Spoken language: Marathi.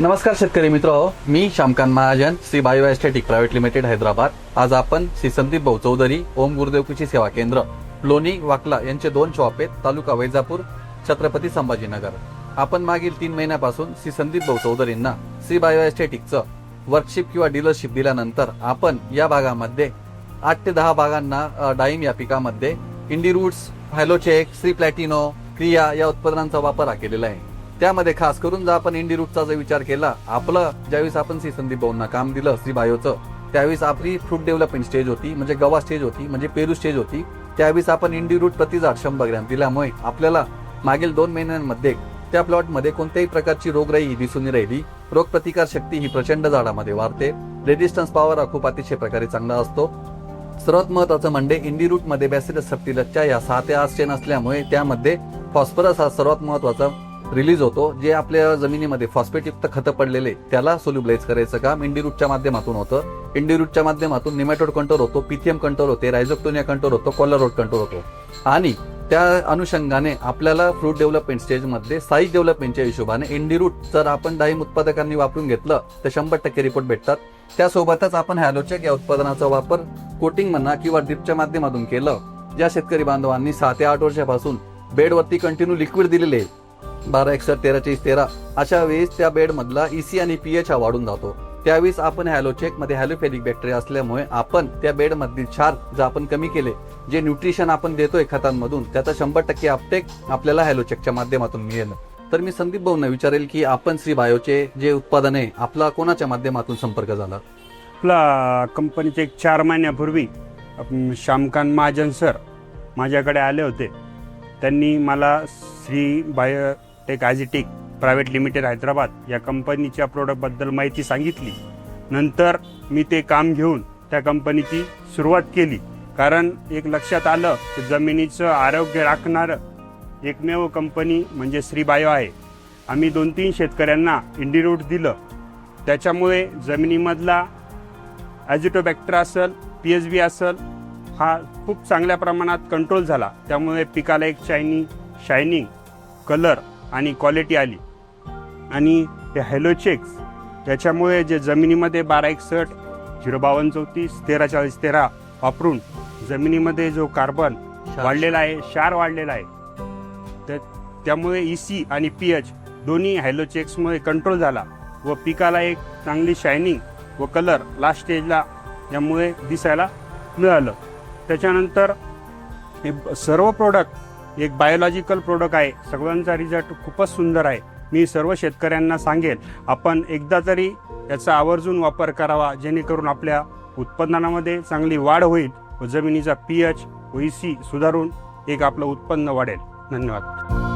नमस्कार शेतकरी मित्र मी Shyamkant Mahajan Shri bio aesthetic private limited Hyderabad. आज आपण श्री संदीप भाऊ चौधरी ओम गुरुदेव कृषी सेवा केंद्र लोणी वाकला यांचे दोन शॉप आहेत तालुका वैजापूर छत्रपती संभाजीनगर. आपण मागील तीन महिन्यापासून श्री संदीप भाऊ चौधरींना श्री बायो एस्टेटिकचं वर्कशिप किंवा डीलरशिप दिल्यानंतर आपण या भागामध्ये आठ ते दहा भागांना अ, डाळिंब या पिकामध्ये इंडी रूट्स हॅलोचेक श्री प्लॅटिनो क्रिया या उत्पादनांचा वापर हा केलेला आहे. त्यामध्ये खास करून जर आपण इंडी रूटचा जर विचार केला आपलं ज्यावेळेस आपण श्री संदीप भाऊंना काम दिलं श्री बायोचं त्यावेळेस आपली फ्रूट डेव्हलपमेंट स्टेज होती म्हणजे गवा स्टेज होती म्हणजे पेरू स्टेज होती त्यावेळेस आपण इंडी रूट प्रति झाड शंभर ग्रॅम दिल्यामुळे आपल्याला मागील दोन महिन्यांमध्ये त्या प्लॉटमध्ये कोणत्याही प्रकारची रोगराई ही दिसून राहिली. रोगप्रतिकार शक्ती ही प्रचंड झाडामध्ये वाढते. रेजिस्टन्स पॉवर हा खूप अतिशय प्रकारे चांगला असतो. सर्वात महत्वाचं म्हणजे इंडी रूटमध्ये बॅसिलस सबटिलसच्या या सहा ते आठ चेन असल्यामुळे त्यामध्ये फॉस्फरस हा सर्वात महत्त्वाचा रिलीज होतो जे आपल्या जमिनीमध्ये फॉस्फेटयुक्त खतं पडलेले त्याला सोल्युबलाइज करायचं काम इंडिरूटच्या माध्यमातून होतं. इंडिरूटच्या माध्यमातून निमॅटोड कंट्रोल होतो पीथीएम कंट्रोल होते रायझोक्टोनिया कंट्रोल होतो कॉलरोड कंट्रोल होतो. आणि त्या अनुषंगाने आपल्याला फ्रूट डेव्हलपमेंट स्टेजमध्ये साईज डेव्हलपमेंटच्या हिशोबाने इंडिरूट जर आपण डाळिंब उत्पादकांनी वापरून घेतलं तर शंभर टक्के रिपोर्ट भेटतात. त्यासोबतच आपण हॅलोचेक या उत्पादनाचा वापर कोटिंग म्हणा किंवा ड्रिपच्या माध्यमातून केलं. ज्या शेतकरी बांधवांनी सहा ते आठ वर्षापासून बेडवरती कंटिन्यू लिक्विड दिलेले आहे, बारा एकसष्ट तेरा चाळीस तेरा. अशा वेळेस त्या बेडमधला ईसी इसी आणि पीएच हा वाढून जातो. त्यावेळेस आपण हॅलोचेकमध्ये हॅलोफेरिक बॅक्टेरिया असल्यामुळे आपण त्या बेड मधील क्षार जर आपण कमी केले जे न्यूट्रिशन आपण देतोय खतांमधून त्याचा शंभर टक्के अपटेक आपल्याला हॅलोचेकच्या माध्यमातून मिळेल. तर मी संदीप भाऊंना विचारेल की आपण श्री बायोचे जे उत्पादन आहे आपला कोणाच्या माध्यमातून संपर्क झाला? आपला कंपनीचे एक चार महिन्यापूर्वी श्यामकांत महाजन सर माझ्याकडे आले होते. त्यांनी मला Shri bio aesthetic private limited Hyderabad या कंपनीच्या प्रोडक्टबद्दल माहिती सांगितली. नंतर मी ते काम घेऊन त्या कंपनीची सुरुवात केली. कारण एक लक्षात आलं की जमिनीचं आरोग्य राखणारं एकमेव कंपनी म्हणजे श्री बायो आहे. आम्ही दोन तीन शेतकऱ्यांना इंडिरूट दिलं. त्याच्यामुळे जमिनीमधला ॲजिटोबॅक्टर असेल पी एच बी असेल हा खूप चांगल्या प्रमाणात कंट्रोल झाला. त्यामुळे पिकाला एक शायनिंग शायनिंग कलर आणि क्वालिटी आली. आणि हे हॅलोचेक्स त्याच्यामुळे जे जमिनीमध्ये बारा एकसठ झिरो बावन्न चौतीस तेरा चाळीस तेरा वापरून जमिनीमध्ये जो कार्बन वाढलेला आहे क्षार वाढलेला आहे तर त्यामुळे ई सी आणि पी एच दोन्ही हॅलोचेक्समुळे कंट्रोल झाला व पिकाला एक चांगली शायनिंग व कलर लास्ट स्टेजला यामुळे दिसायला मिळालं. त्याच्यानंतर हे सर्व प्रोडक्ट एक बायोलॉजिकल प्रोडक्ट आहे. सगळ्यांचा रिझल्ट खूपच सुंदर आहे. मी सर्व शेतकऱ्यांना सांगेल आपण एकदा तरी याचा आवर्जून वापर करावा जेणेकरून आपल्या उत्पन्नामध्ये चांगली वाढ होईल व जमिनीचा पी एच ओ सी सुधारून एक आपलं उत्पन्न वाढेल. धन्यवाद.